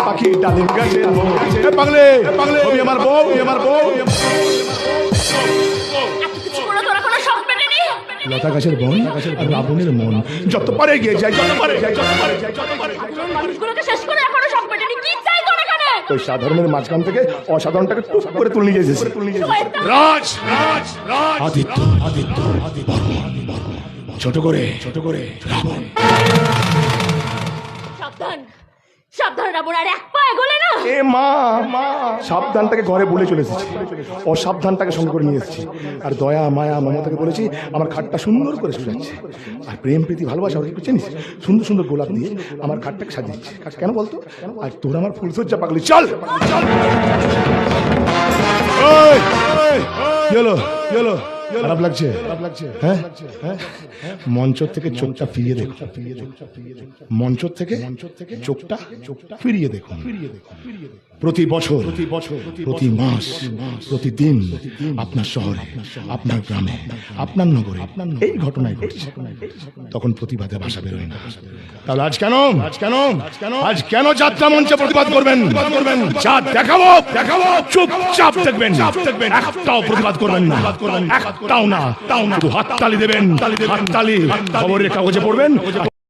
পাখি লতা গাছের বন আর রাবণের মন যত পারে গিয়ে যায় যত পারে ওই সাধারণের মাঝখান থেকে অসাধারণটাকে টুক করে তুলে নিয়ে শয়তান। রাজ রাজ রাজ আদিত্য আদিত্য বর্মন ছোট করে ছোট করে রাবণ। সাবধান সাবধান রাবণ আর এক পা এগোলে না। এ মা মা। সাবধানটাকে ঘরে বলে চলে এসেছি। অসাবধানটাকে সঙ্গে করে নিয়ে এসেছি। আর দয়া মায়া মমতাকে বলেছি আমার খাটটা সুন্দর করে সাজাচ্ছে। আর প্রেম প্রীতি ভালোবাসা ওকে একটু চিনিস? সুন্দর সুন্দর গোলাপ দিয়ে আমার খাটটাকে সাজিয়েছে। কেন বলতো? আর তোর আমার ফুলসজ্জা পাগলি। চল! চল! কি হলো? খারাপ লাগছে? হ্যাঁ? হ্যাঁ? মঞ্চ থেকে চোখটা ফিরিয়ে দেখো মঞ্চ থেকে চোখটা চোখটা ফিরিয়ে দেখুন। প্রতি বছর প্রতি বছর প্রতি মাস, প্রতিদিন আপনার শহরে, আপনার গ্রামে, আপনার নগরে এই ঘটনায় ঘটছে। তখন প্রতিবাদে ভাষা বেরোয় না। তাহলে আজ কেন? আজ কেন? আজ কেন যাত্রা মঞ্চে প্রতিবাদ করবেন? চাঁদ দেখাবো দেখাবো, চুপচাপ দেখবেন দেখবেন। একটাও প্রতিবাদ করবেন না। একটাও না তাও না। হাততালি দেবেন হাততালি। খবরের কাগজে পড়বেন